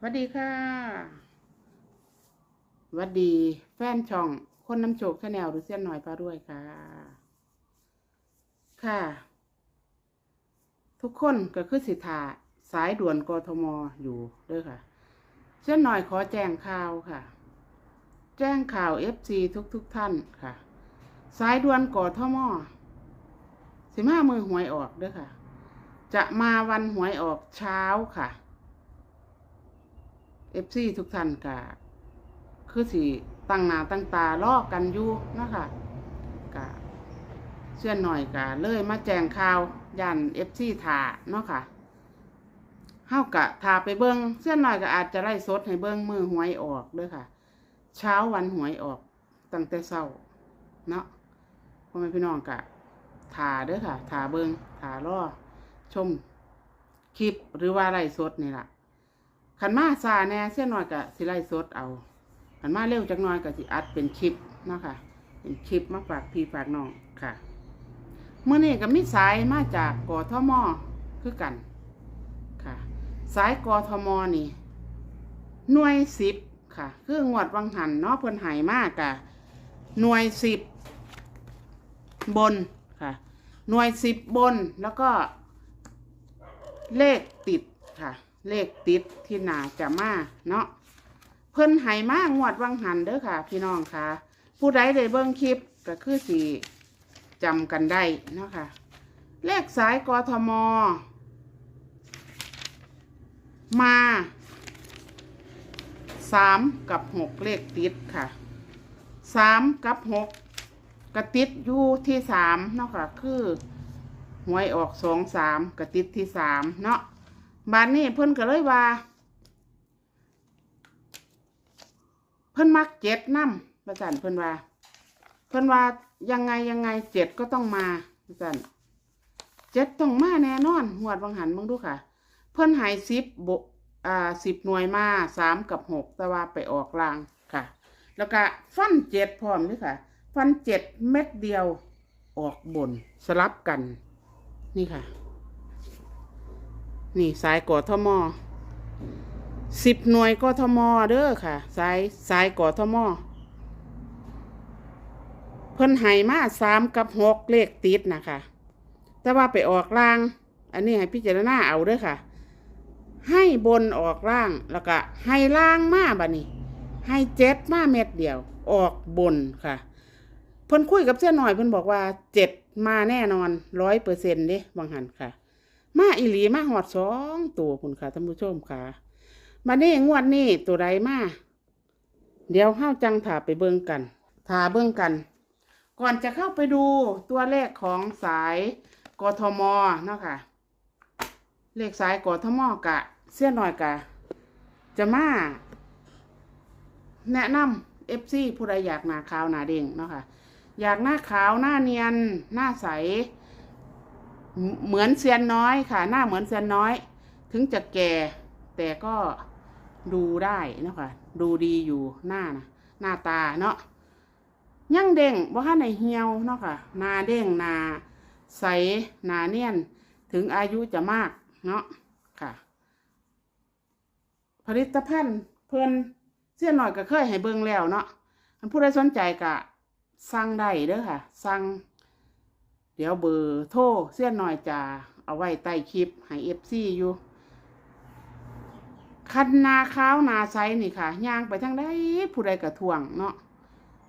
สวัสดีค่ะสวัสดีแฟนช่องคนน้ำโชคชาแนลหรือเส้นหน่อยพาด้วยค่ะ ค่ะ ทุกคนก็คือสิทธาสายด่วนกทมอยู่ด้วยค่ะเส้นหน่อยขอแจ้งข่าวค่ะ แจ้งข่าวเอฟซีทุกทุกท่านค่ะ สายด่วนกทมสิมามือหวยออกด้วยค่ะ จะมาวันหวยออกเช้าค่ะ ฟซีทุกท่านกะคือสิตั้งหน้าตั้งตาลอกกันอยู่เนาะคะกะเชื่อนหน่อยกะเลยมาแจ้งข่าวยันเอฟซีถาเนาะค่ะเฮากะถาไปเบิงเชื่อนหน่อยก็อาจจะไล่สดให้เบิงมือหวยออกด้วยค่ะ เช้าวันหวยออกตั้งแต่เช้าเนาะพ่อแม่พี่น้องกะถาเด้อค่ะถาเบิงถารอชมคลิปหรือว่าไล่สดนี่แหละ ขันมาซาแน่เส้นหน้อยกะสิไล่สดเอาขันมาเร็วจักหน้อยกะสิอัดเป็นคลิปเนาะค่ะ เป็นคลิปมาฝากพี่ฝากน้องค่ะเมื่อนี้ก็มีสายมาจากกอทมคือกันค่ะ สายกอทมนี่ หน่วยสิบค่ะ คืองวดวังหันเนาะเพิ่นหายมากกะหน่วยสิบบนค่ะ หน่วยสิบบนแล้วก็เลขติดค่ะ เลขติดที่หนาจะมาเนาะเพิ่นใหายมากงวดวังหันเด้อค่ะ พี่น้องค่ะ ผู้ใดได้เบิ่งคลิปก็คือสิจำกันได้เนาะค่ะ เลขสายกทม มาสามกับหกเลขติดค่ะสามกับหกกระติดอยู่ที่สามเนาะค่ะ คือหวยออกสองสามกระติดที่สามเนาะ บานนี้เพิ่นก็เลยว่า เพิ่นมักเจ็ดน้ำประจันเพิ่นว่า เพิ่นว่ายังไงยังไงเจ็ดก็ต้องมาประจันเจ็ดต้องมาแน่นอนหวดวังหันมึงดูค่ะ เพิ่นหายสิบบอ่าสิบหน่วยมาสามกับหกแต่ว่าไปออกลางค่ะ แล้วก็ฟันเจ็ดพร้อมด้วยค่ะ ฟันเจ็ดเม็ดเดียวออกบนสลับกัน นี่ค่ะ นี่สายกอทมสิบหน่วยกทมเด้อค่ะ สายสายกอทมเพิ่นใหายมาสามกับหกเลขติดนะคะ แต่ว่าไปออกล่าง อันนี้ให้พิจารณาเอาเด้อค่ะ ให้บนออกล่างแล้วก็ให้ล่างมาบะนี้ให้เจ็ดมาเม็ดเดียว ออกบนค่ะเพิ่นคุยกับเส้นหน่อยเพิ่นบอกว่าเจ็ดมาแน่นอนร้อยเปอร์เซ็นต์เด้บางหันค่ะ มาอีหลีมาหอดสองตัวคุณค่ะท่านผู้ชมค่ะ มานี่งวดนี้ตัวใดมาเดี๋ยวเข้าจังถาไปเบิ่งกันถาเบิ่งกัน ก่อนจะเข้าไปดูตัวเลขของสายกทมเนาะค่ะ เลขสายกทมกะ เสี้ยนหน่อยกะ จะมา แนะนำเอฟซีผู้ใดอยากหน้าขาวหน้าเด้งเนาะค่ะ อยากหน้าขาวหน้าเนียนหน้าใส เหมือนเซียนน้อยค่ะ หน้าเหมือนเซียนน้อย ถึงจะแก่ แต่ก็ดูได้นะคะดูดีอยู่หน้านะหน้าตาเนาะยังเด้งบ่ฮั่นในเหี่ยวเนาะค่ะหนาเด้งหนาใสหนาเนียน ถึงอายุจะมากเนาะค่ะ ผลิตภัณฑ์เพิ่นเสี้ยนหน่อยก็เคยให้เบิ่งแล้วเนาะผู้ใดสนใจก็สั่งได้เด้อค่ะสั่ง เดี๋ยวเบอร์โทรเสี้ยนหน่อยจะ เอาไว้ใต้คลิปให้เอฟซีอยู่ คันนาข้าวนาไซนี่ค่ะย่างไปทางใดผู้ใดก็ท่วงเนาะ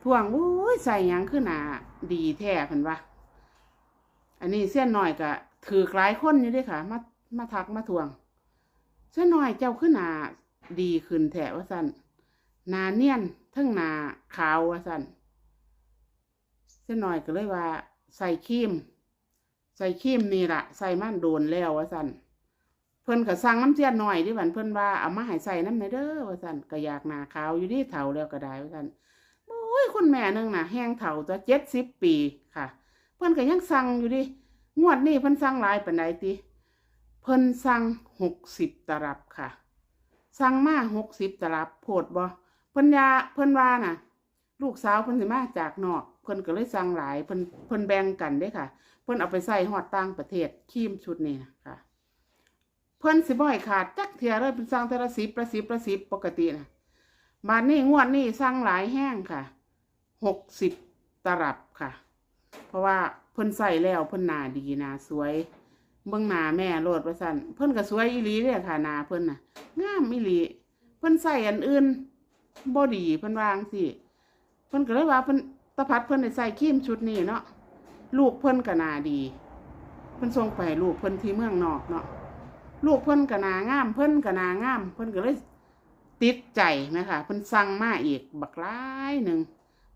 ท่วงอุ้ยใส่ยังขึ้นหนาดีแท้เพิ่นว่าอันนี้เส้นหน่อยก็ถือกลายคนอยู่ด้วยค่ะ มามาทักมาทวง เส้นหน่อยเจ้าขึ้นหนาดีขึ้นแท้ว่าสันนาเนียนทั้งนาขาวว่าสันเส้นหน่อยก็เลยว่า ใส่ครีม ใส่ครีมนี่ละใส่มันโดนแล้วว่าสันเพิ่นก็สั่งน้ำเจียนหน่อยดิบันเพิ่นว่าเอามาให้ใส่น้ำในเด้อว่าสันก็อยากหนาขาวอยู่ที่เถาแล้วก็ได้ว่าสันโอ้ยคุณแม่นึงน่ะแห้งเถาตัวเจ็ดสิบปีค่ะ เพิ่นก็ยังสั่งอยู่ดิงวดนี้เพิ่นสั่งหลายปานใดติเพิ่นสั่งหกสิบตลับค่ะสั่งมาหกสิบตลับโพดบ่เพิ่นยาเพิ่นว่าน่ะ ลูกสาวเพิ่นสิมาจากนอก พิ่นก็เลยสั่งหลายเพิ่นเพิ่นแบ่งกันเด้ค่ะ เพิ่นเอาไปใส่ฮอดต่างประเทศครีมชุดนี้ค่ะ เพิ่นสิบ่ให้ขาดจักเทียเลยเป็นสั่งเทอละสิบละสิบละสิบปกตินะบานี้งวดนี้สั่งหลายแห้งค่ะหกสิบตลับค่ะ เพราะว่าเพิ่นใส่แล้วเพิ่นหนาดีนาสวยเบิ่งหนาแม่โลดว่าซั่นเพิ่นก็สวยอีหลีเด้ค่ะนาเพิ่นน่ะงามอีหลีเพิ่นใส่อันอื่นบ่ดีเพิ่นวางสิเพิ่นก็เลยว่าเพิ่น ตะพัดเพิ่นได้ใส่ครีมชุดนี้เนาะลูกเพิ่นก็นาดี เพิ่นส่งไปลูกเพิ่นที่เมืองนอกเนาะลูกเพิ่นก็นางาม เพิ่นก็นางาม เพิ่นก็เลยติดใจนะคะเพิ่นสั่งมาอีกบักหลายหนึ่ง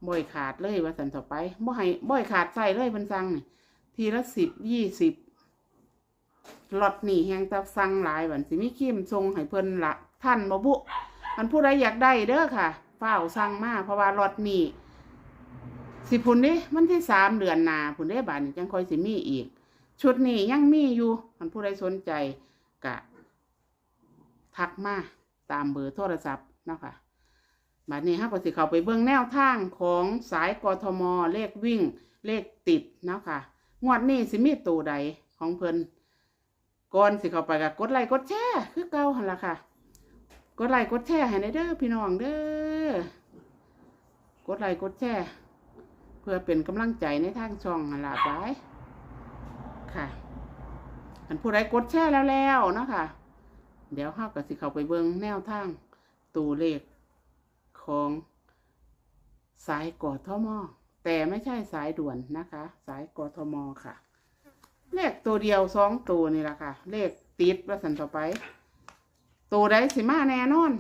บ่อยขาดเลยว่าซั่นต่อไปบ่ให้บ่อยขาดใส่เลยเพิ่นสั่งนี่ทีละสิบยี่สิบหล็อตนี่แฮงตะสั่งหลายบันสิมีคิมทรงให้เพิ่นละท่านบ่บุมันผู้ใดอยากได้เด้อค่ะเฝ้าสั่งมาเพราะว่าหล็อตนี้ สิพุ่นเด้มันที่สามเดือนหนาพุ่นเด้บาดนี้จังค่อยสิมีอีก ชุดนี้ยังมีอยู่มันผู้ใดสนใจกะทักมาตามเบอร์โทรศัพท์เนาะคะบัดนี้ฮะก็สิเข้าไปเบิ่งแนวทางของสายกทมเลขวิ่ง เลขติดเนาะค่ะงวดนี้สิมีตัวใดของเพิ่นก่อนสิเข้าไปก็กดไลค์กดแชร์คือเก่าหันล่ะค่ะ กดไลค์กดแชร์ให้ในเด้อพี่น้องเด้อกดไลค์กดแชร์ เพื่อเป็นกำลังใจในทางช่องหล่ะบายค่ะ อันผู้ใดกดแชร์แล้วแล้วนะค่ะเดี๋ยวเฮาก็สิเขาไปเบิงแนวทางตัวเลขของสายกอทมแต่ไม่ใช่สายด่วนนะคะ สายกอทมค่ะ เลขตัวเดียวสองตัวนี่แหละค่ะ เลขติดว่าสันต่อไป ตัวใดสิมาแน่นอน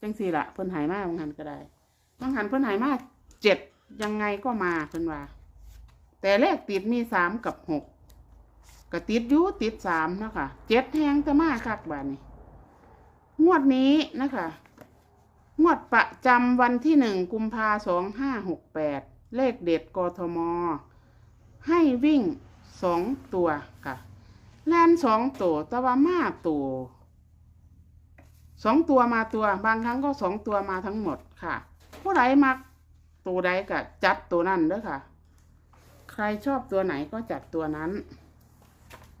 จังสี่ละเพิ่นหายมาบางหันก็ได้บางหันเพิ่นหายมาเจ็ด ยังไงก็มาเพิ่นว่า แต่เลขติดมีสามกับหกก็ติดอยู่ติดสามเนาะคะเจ็ดแหงจะมาคักบาดนี้ งวดนี้นะคะ งวดประจำวันที่หนึ่งกุมภาสองห้าหกแปดเลขเด็ดกทม ให้วิ่งสองตัวค่ะ แลนสองตัวต่ว่ามาตัวสองตัวมาตัว บางครั้งก็สองตัวมาทั้งหมดค่ะ ผู้ใดมัก ตัวใดก็จัดตัวนั้นเด้อค่ะ ใครชอบตัวไหนก็จัดตัวนั้น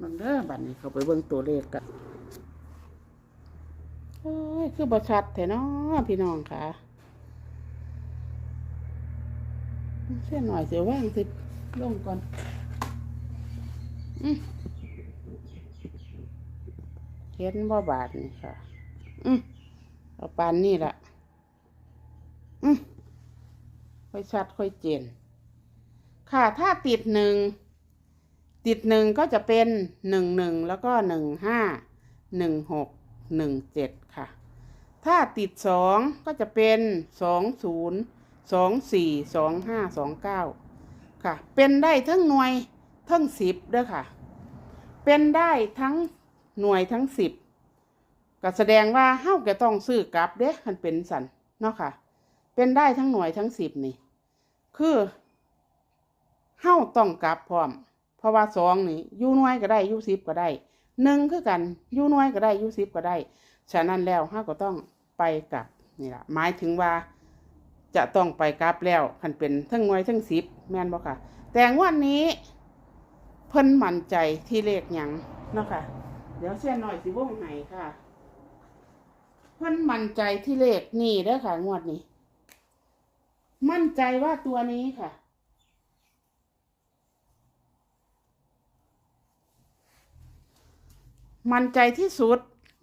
มันเด้อบัดนี้เขาไปเบิ่งตัวเลขกันโอ้ยคือบชัดแท้เนาะพี่น้องค่ะเส้นหน่อยเสียว่างสิลงก่อนอเห็นบ่บาทนี่ค่ะ อืมเอาปานนี่ละอืม ค่อยชัดค่อยเจน ค่ะถ้าติดหนึ่งติดหนึ่งก็จะเป็นหนึ่งหนึ่งแล้วก็หนึ่งห้าหนึ่งหกหนึ่งเจ็ดค่ะ ถ้าติดสองก็จะเป็นสองศูนย์สองสี่สองห้าสองเก้าค่ะ เป็นได้ทั้งหน่วยทั้งสิบเด้อค่ะ เป็นได้ทั้งหน่วยทั้งสิบก็แสดงว่าเฮาก็ต้องซื้อกลับเด้มันเป็นสันเนาะค่ะ เป็นได้ทั้งหน่วยทั้งสิบนี่ คือเฮาต้องกลับพร้อม เพราะว่าสองนี่ยูน่วยก็ได้ยูสิบก็ได้หนึ่งคือกันยูน่วยก็ได้ยูสิบก็ได้ ฉะนั้นแล้วเฮาก็ต้องไปกลับนี่แหละหมายถึงว่าจะต้องไปกลับแล้วคันเป็นทั้งน่วยทั้งสิบแม่นบ่ค่ะ แต่วันนี้เพิ่นมั่นใจที่เลขยังเนาะค่ะ เดี๋ยวเส้นหน่อยสิวงไหนค่ะ เพิ่นมั่นใจที่เลขนี่เด้อค่ะงวดนี้ มั่นใจว่าตัวนี้ค่ะ มั่นใจที่สุด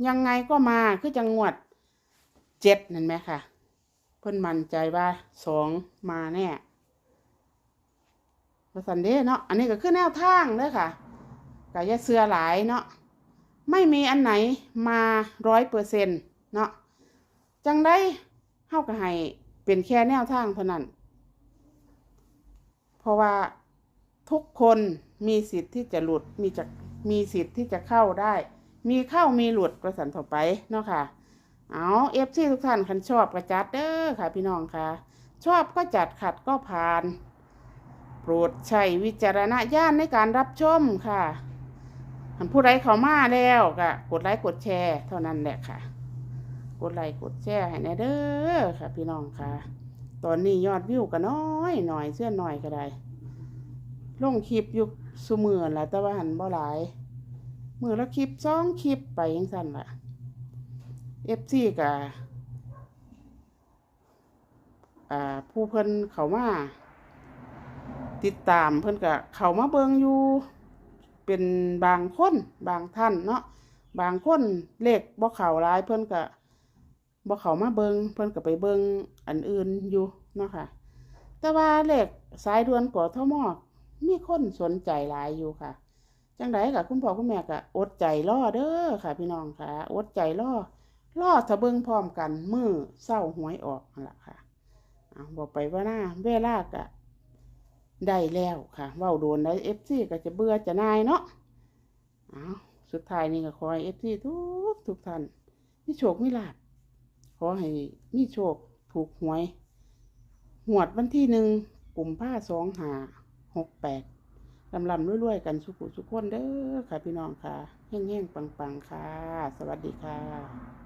ยังไงก็มาคือจังหวัดเจ็ดนั่นไหมค่ะ เพิ่นมั่นใจว่าสองมาแน่ว่าสันเด้เนาะอันนี้ก็คือแนวทางเด้อค่ะกะอยาเสือหลายเนาะไม่มีอันไหนมาร้อยเปอร์เซ็นเนาะจังได้เฮาก็ให้ เป็นแค่แนวทางเท่านั้น เพราะว่าทุกคนมีสิทธิ์ที่จะหลุดมีจะมีสิทธิ์ที่จะเข้าได้ มีเข้ามีหลุดประสันต่อไปเนาะค่ะ เอาเอฟซีทุกท่านคันชอบกระจัดเด้อค่ะ พี่น้องค่ะ ชอบก็จัดขัดก็ผ่าน โปรดใช้วิจารณญาณในการรับชมค่ะผู้ใดเขามาแล้วก็กดไลค์กดแชร์เท่านั้นแหละค่ะ กดไลค์กดแชร์ให้แน่เด้อค่ะ พี่น้องค่ะ ตอนนี้ยอดวิวก็น้อยหน่อยเสื้อหน่อยก็ได้ลงคลิปอยู่สุมือแหละแต่ว่าหันบ่หลาย มือละคลิปสองคลิปไปยังสั่นละเอฟซีกับอ่าผู้เพิ่นเขามาติดตามเพิ่นก็เขามาเบิงอยู่เป็นบางคนบางท่านเนาะบางคนเลขบ่เข้าหลายเพิ่นก็บ่ เขามาเบิงเพิ่นก็ไปเบิงอันอื่นอยู่เนาะค่ะ แต่ว่าเลขสายด่วนกอทมอมีคนสนใจหลายอยู่ค่ะ จังไดกับคุณพ่อคุณแม่ก็อดใจรอเด้อค่ะ พี่น้องค่ะ อดใจรอรอถ้าเบิงพร้อมกันมือเศร้าหวยออกนั่นล่ะค่ะเอาบอกไปว่าหน้าเวลากะได้แล้วค่ะเว้าโดนได้ FC ก็จะเบื่อจะนายเนาะเอาสุดท้ายนี่ก็ขอให้ FC ทุกทุกท่านมีโชคมีลาภ ขอให้มีโชคถูกหวย หวดวันที่หนึ่งกลุ่มผ้าสองหาหกแปดลำลำรวยๆ กันสุขุสุขคนเด้อค่ะพี่น้องค่ะแห้งๆ ปังๆ ค่ะ สวัสดีค่ะ